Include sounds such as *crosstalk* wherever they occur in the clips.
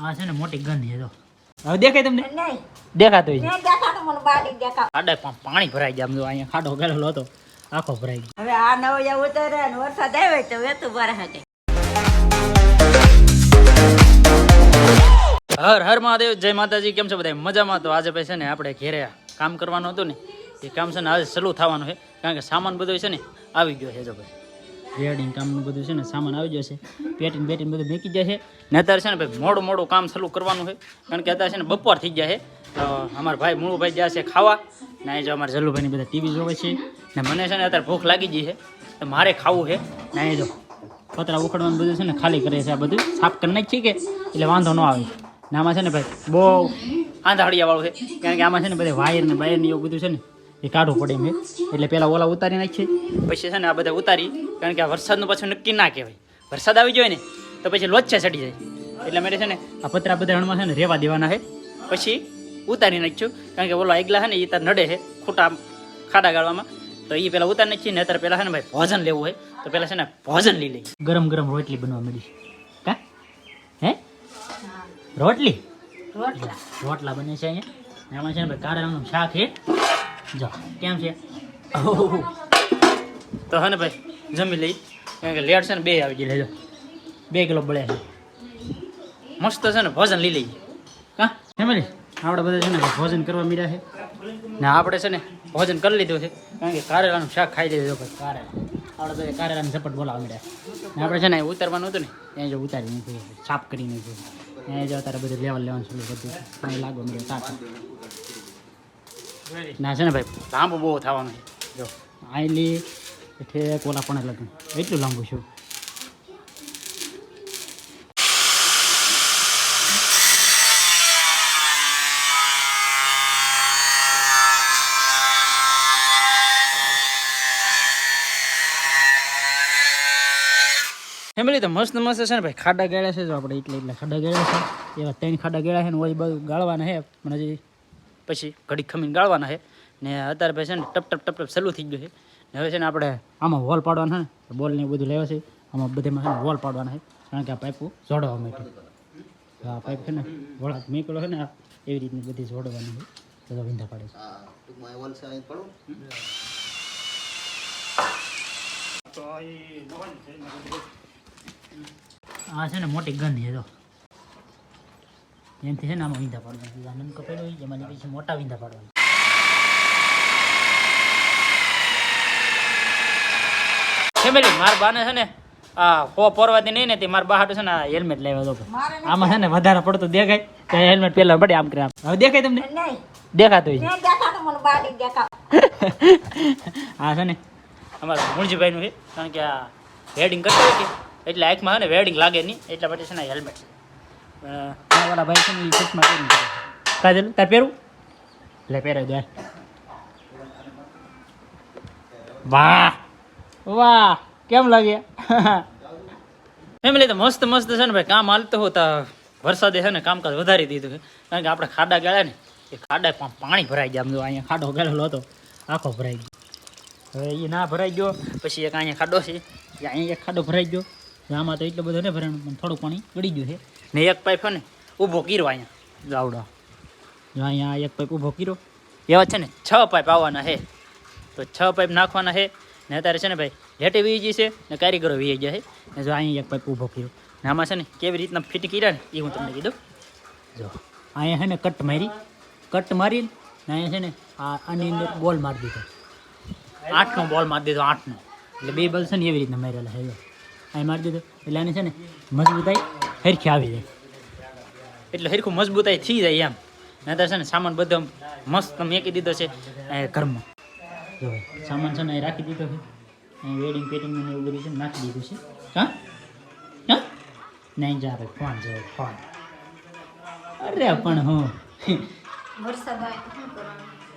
આ છે ને મોટી ગન છે તો હવે દેખાય તમને? દેખાતો દેખાવ ખાડે પણ પાણી ભરાઈ ગયા જો અહીંયા ખાડો ગયેલો હતો આખો ભરાઈ ગયો. હવે આ નવૈયા ઉતરે ને વરસાદ આવ્યો તો વેતું ભરે હકે હર હર મહાદેવ જય માતાજી કેમ છો બધા મજામાં? તો આજે પછી છે ને આપણે ઘેરે કામ કરવાનું હતું ને એ કામ છે ને આજે સલું થવાનું છે કારણ કે સામાન બધો છે ને આવી ગયો છે જો ભાઈ. રેડિંગ કામનું બધું છે ને સામાન આવી જશે. પેટીને બેટીને બધું મેકી જાય છે. ને અત્યારે છે ને ભાઈ મોડું મોડું કામ સલું કરવાનું છે. કારણ કે અત્યારે છે ને બપોર થઈ જશે તો અમારા ભાઈ મૂળુભાઈ જશે ખાવા. ને અહીં જો અમારા જલ્લુભાઈની બધા ટીવી જોવે છે. ને મને છે ને અત્યારે ભૂખ લાગી ગઈ છે. તો મારે ખાવું છે. ને અહીં જો પતરા ઉખડવાનું બધું છે ને ખાલી કરે છે આ બધું. સાફ કરી નાખીએ કે? એટલે વાંધો ન આવે. ને આમાં છે ને ભાઈ બહુ આંધાડિયાવાળું છે. કારણ કે આમાં છે ને બધા વાયર ને બાયર ને એવું બધું છે ને એ કાઢવું પડે એમ એટલે પહેલાં ઓલા ઉતારી નાખીએ. પછી છે ને આ બધા ઉતારી કારણ કે આ વરસાદનું પાછું નક્કી ના કહેવાય. વરસાદ આવી જાય ને તો પછી લોચ્છા ચડી જાય. એટલે મારે છે ને આ પતરા બધા રણમાં છે ને રહેવા દેવાના છે. પછી ઉતારી નાખ્યું કારણ કે ઓલો આગલા છે ને એ તાર નડે છે ખોટા ખાડા ગાળવામાં. તો એ પેલા ઉતારી નાખીએ ને અત્યારે પેલા છે ને ભાઈ ભોજન લેવું હોય તો પેલા છે ને ભોજન લઈ લઈએ. ગરમ ગરમ રોટલી બનવા મળી કા? હે? રોટલી? રોટલા. રોટલા બને છે અહીંયા. એમાં છે ને ભાઈ કારેલાનું શાક છે. જો. કેમ છે. તો હે ને ભાઈ, જમી લઈ. કારણ કે લેટ છે ને બે આવી ગઈ લેજો બે કિલો બળે છે. મસ્ત છે ને ભોજન લઈ લઈએ. હા? ફેમિલી, આપણે બધા છે ને ભોજન કરવા મીડ્યા છે. ને આપણે છે ને ભોજન કરી લીધું છે. કારણ કે કારેલાનું શાક ખાઈ લીધું ભાઈ, કારેલા. આપણે બધા કારેલાનું ઝપટ બોલાવા મીડ્યા ને આપણે છે ને ઉતારવાનું હતું ને, ત્યાં જો ઉતારી નાખ્યું સાફ કરી નાખ્યું ત્યાં જો અત્યારે બધું લેવલ લેવાનું શરૂ બધું પાણી લાગવા મળ્યું તાતા ના છે ને ભાઈ? લાંબુ બહુ થવાનું છે. જો આઈલી એટલે કોલા પણ લગ્ન. એટલું લાંબુ છું. ફેમિલી તો મસ્ત મસ્ત છે ને ભાઈ? ખાડા ગેળા છે જો આપણે એટલે એટલે ખાડા ગેળા છે. એવા ત્રણ ખાડા ગેળા છે ને ઓલી બધું ગાળવાના છે. પણ હજી પછી ઘડી ખમીને ગાળવાના છે. ને અત્યારે પછી છે ને ટપ ટપ ટપ ટપ સલું થઈ ગયું છે. ને હવે છે ને આપણે આમાં વોલ પાડવાના છે ને બોલ ને એવું બધું લેવા છે. આમાં બધેમાં છે ને વોલ પાડવાના છે કારણ કે આ પાઇપો જોડવા માટે. આ પાઇપ છે ને વળાક મેકલો છે ને એવી રીતની બધી જોડવાની છે. બધા વિંધા પાડે છે. આ છે ને મોટી ગન છે તો એમથી છે ને આમાં વિંધા પાડવાનું. આ નમકો પડ્યો હોય એમાં પછી મોટા વિંધા પાડવાના. ફેમિલી માર બાને છે ને આ હો પોરવાથી નહીં ને તે માર બહાર છે ને હેલ્મેટ લેવા દો આમાં છે ને વધારે પડતું દેખાય તો હેલ્મેટ પડે આમ કરે આમ. હવે દેખાય તમને? દેખાતું *laughs* આ છે ને અમારા મુળજીભાઈનું છે કારણ કે આ વેડિંગ કરતા હોય કે એટલે આંખમાં છે ને વેડિંગ લાગે નહીં એટલા માટે છે ને હેલ્મેટ વાળા ભાઈ છે ને એ ચશ્મા પહેરીને કરે? કાજલ, તાર પહેરવું લે લાગે? ફેમિલી તો મસ્ત મસ્ત છે ને ભાઈ. કામ હાલતું હોતા વરસાદે છે ને કામકાજ વધારી દીધું કારણ કે આપણે ખાડા ગાળ્યા ને, એ ખાડા પણ પાણી ભરાઈ ગયા. આમ અહીંયા ખાડો ગાળેલો હતો, આખો ભરાઈ ગયો. હવે એ ના ભરાઈ ગયો, પછી એક અહીંયા ખાડો છે. અહીંયા એક ખાડો ભરાઈ ગયો. આમાં તો એટલો બધો નહીં ભરાણું, પણ થોડું પાણી ગળી ગયું છે. ને એક પાઇપ ને ઊભો કર્યો અહીંયા જાવડો જો અહીંયા એક પાઇપ ઊભો કર્યો. એવા છે ને, છ પાઇપ આવવાના છે. તો છ પાઇપ નાખવાના છે. ને અત્યારે છે ને ભાઈ લેટે વી ગઈ છે ને કારીગરો વી ગયા છે. ને જો અહીંયા એક પાઇપ ઊભો કર્યો. ને આમાં છે ને, કેવી રીતના ફિટ કર્યા ને, એ હું તમને કીધું. જો, અહીંયા છે ને કટ મારી. કટ મારી ને અહીંયા છે ને, આ આની અંદર બોલ મારી દીધો. આઠનો બોલ મારી દીધો, આઠનો. એટલે બે બોલ છે ને એવી રીતના મારેલા છે અહીં મારી દીધો. એટલે આની છે ને, મજબૂતાઈ હરખી આવી જાય. એટલે હરખું મજબૂતાઈ થઈ જાય એમ. નહીતર છે ને સામાન બધો મસ્ત મેકી દીધો છે ઘરમાં. જો સામાન છે ને રાખી દીધો છે. વેડિંગ પેટિંગ ને એવું બધું છે નાખી દીધું છે. હા? હા? નહીં જા ભાઈ ફોન જો ફોન. અરે પણ હું.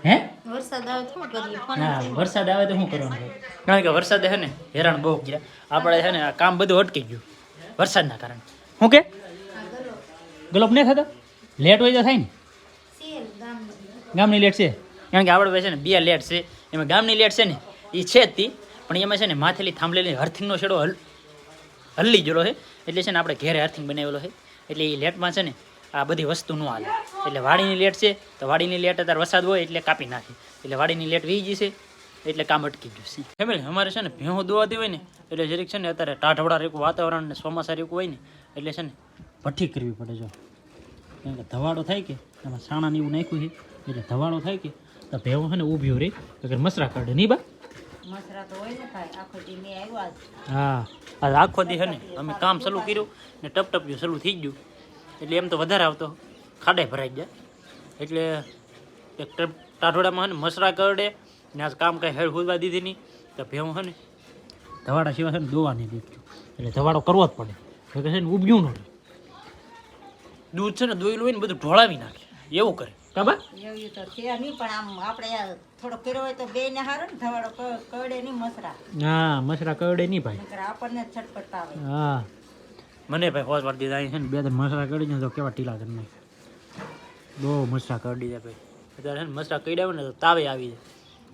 હે? વરસાદ આવે તો શું કરીએ? ફોન ના વરસાદ આવે તો શું કરવાનું કારણ કે વરસાદે છે ને હેરાન બહુ ગયા આપણે છે ને કામ બધું અટકી ગયું. વરસાદના કારણે. શું કે? ગલોબ નહીં થતો? લેટ હોય તો થાય ને. ગામની લેટ છે. કારણ કે આપણે છે ને, બે લેટ છે. એમાં ગામની લેટ છે ને એ છે જ તી. પણ એમાં છે ને, માથેલી થાંભલેલી હર્થિંગનો છેડો હલ, હલ્લી ગયેલો છે. એટલે છે ને, આપણે ઘેરે હર્થિંગ બનાવેલો છે. એટલે એ લેટમાં છે ને, આ બધી વસ્તુ ન હાલે. એટલે વાડીની લેટ છે, તો વાડીની લેટ અત્યારે વરસાદ હોય એટલે કાપી નાખી. એટલે વાડીની લેટ વી જશે એટલે કામ અટકી છે. ફેમિલી, અમારે છે ને, ભેહું દોવાતી હોય ને, એટલે જરીક છે ને, અત્યારે ટાઢવડા રેકું વાતાવરણ ને ચોમાસા રેકું હોય ને, એટલે છે ને ભઠ્ઠી કરવી પડે જો. કારણ કે ધવાડો થાય કે એમાં સાણાને એવું નાખ્યું છે એટલે ધવાડો થાય કે તો ભેવો છે ને ઊભી રહી અગર મસરા કાઢે નહીં બા. હા આ આખો દી છે ને અમે કામ ચાલુ કર્યું ને ટપ ટપ્યું થઈ ગયું. એટલે એમ તો વધારે આવતો ખાડે ભરાઈ જાય એટલે એક ટપ ટાઢોડામાં છે ને મસરા કરડે ને આજ કામ કાંઈ હેડ ખોદવા દીધી નહીં. તો ભેવું છે ને ધવાડા સિવાય છે ને દોવા નહીં દીધું એટલે ધવાડો કરવો જ પડે. કે છે ને ઉબ્યું ન દૂધ છે ને દોઈ હોય ને બધું ઢોળાવી નાખે. એવું કરે. કાબા એવું તો છે નહીં પણ આમ આપણે થોડો કર્યો હોય તો બે ને હારો ને ધવાડો કરડે નહીં મસરા. હા મસરા કરડે નહીં ભાઈ. નકર આપણને છટપટ આવે હા. મને ભાઈ હોશ વાર દીધા છે ને બે ત્રણ મસરા કરી દે તો કેવા ટીલા કરી નાખે બહુ મસરા કરી દીધા ભાઈ. અત્યારે છે ને મસરા કરી હોય ને તો તાવે આવી જાય.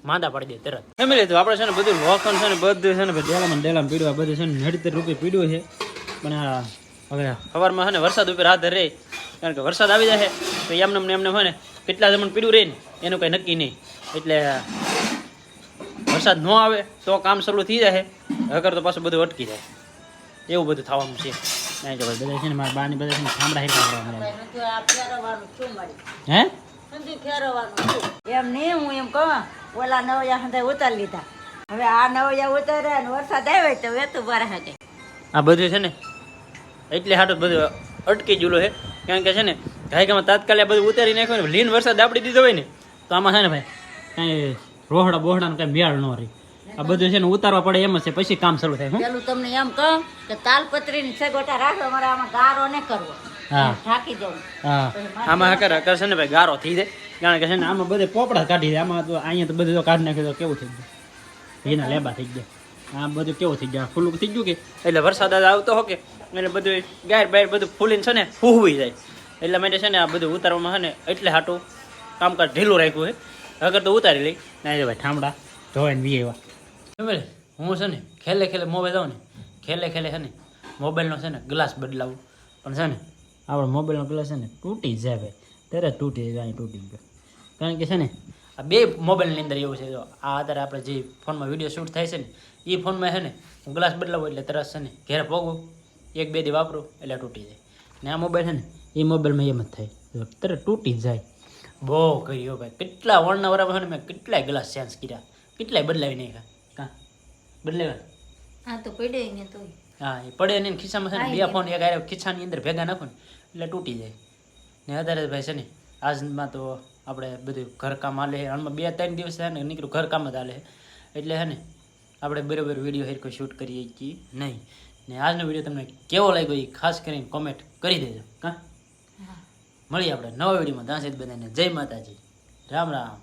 માંદા પાડી દે તરત. ફેમિલી તો આપણે છે ને બધું લોખંડ છે ને બધું છે ને ભાઈ ડેલામાં ડેલામાં પીડ્યું બધું છે ને નડતર રૂપે પીડ્યું છે. પણ આ હવે સવારમાં છે ને વરસાદ ઉપર હાથ રહે કારણ કે વરસાદ આવી જાય તો એમને એમને એમને હોય ને કેટલા જમણ પીડું રહે ને એનું કંઈ નક્કી નહીં. એટલે વરસાદ ન આવે તો કામ શરૂ થઈ જાય અગર તો પાછું બધું અટકી જાય. એવું બધું થવાનું છે. નહીં બધા ને મારા બાની બધા ને હે? એમ નહીં હું એમ કહું ઓલા નવયા હંધાય ઉતારી લીધા. હવે આ નવયા ઉતાર્યા ને વરસાદ આવે તો વેતું હાકે આ બધું છે ને એટલે હાટો બધું અટકી ગયેલો છે. કારણ કે છે ને ગાયકામાં તાત્કાલિક બધું ઉતારી નાખ્યું ને લીન વરસાદ આપડી દીધો હોય ને તો આમાં છે ને ભાઈ કાંઈ રોહડા બોહડા કાંઈ મેળ ન રહી. આ બધું છે ને ઉતારવા પડે એમ છે પછી કામ શરૂ થાય પેલું તમને એમ કહું કે તાલપત્રીની સગવટા રાખો મારે આમાં ગારો ન કરવો. હા. ઢાંકી દઉં હા. આમાં હકર હકર છે ને ભાઈ ગારો થઈ જાય. કારણ કે છે ને આમાં બધે પોપડા કાઢી દે આમાં તો અહીંયા તો બધું તો કાઢી નાખ્યું તો કેવું થઈ ગયું? એના લેબા થઈ ગયા. આ બધું કેવું થઈ ગયા? ફૂલું થઈ ગયું કે? એટલે વરસાદ આવતો હો કે? એટલે બધું ગાયર બાયર બધું ફૂલીને છે ને ફૂહવી જાય. એટલા માટે છે ને આ બધું ઉતારવામાં છે ને એટલે હાટું કામકાજ ઢીલું રાખ્યું છે. અગર તો ઉતારી લઈ. ના ભાઈ, ઠામડા ધોઈને વી ફેમિલી હું છે ને ખેલે ખેલે મોબાઈલ જાઉં ને, ખેલે ખેલે છે ને મોબાઈલનો છે ને ગ્લાસ બદલાવું. પણ છે ને આપણો મોબાઈલનો ગ્લાસ છે ને તૂટી જાય ભાઈ. ત્યારે તૂટી જાય તૂટી ગયો. કારણ કે છે ને આ બે મોબાઈલની અંદર એવું છે જો આ અત્યારે આપણે જે ફોનમાં વીડિયો શૂટ થાય છે ને એ ફોનમાં છે ને હું ગ્લાસ બદલાવો એટલે તરસ છે ને ઘેર પોગું એક બે દી વાપરું એટલે તૂટી જાય. ને આ મોબાઈલ છે ને એ મોબાઈલમાં એમ જ થાય. તરત તૂટી જાય. બહુ કર્યો ભાઈ કેટલા વર્ણના વરામાં છે ને મેં કેટલાય ગ્લાસ ચેન્જ કર્યા. કેટલાય બદલાવી નાખ્યા. કાં? બદલાવ્યા? હા તો પડે ને તો હા એ પડે ને ખિસ્સામાં છે ને બે ફોન એક ખિસ્સાની અંદર ભેગા નાખો ને એટલે તૂટી જાય. ને અત્યારે ભાઈ છે ને આજમાં તો આપણે બધું ઘરકામ હાલે હાલમાં બે ત્રણ દિવસ છે ને નીકળ્યું ઘરકામ જ હાલે એટલે હે ને, આપણે બરાબર વીડિયો હેરકો શૂટ કરીએ છીએ નહીં. ને આજનો વીડિયો તમને કેવો લાગ્યો એ ખાસ કરીને કોમેન્ટ કરી દેજો. હા? મળીએ આપણે નવા વિડીયોમાં ત્યાં બધાને જય માતાજી. રામ રામ.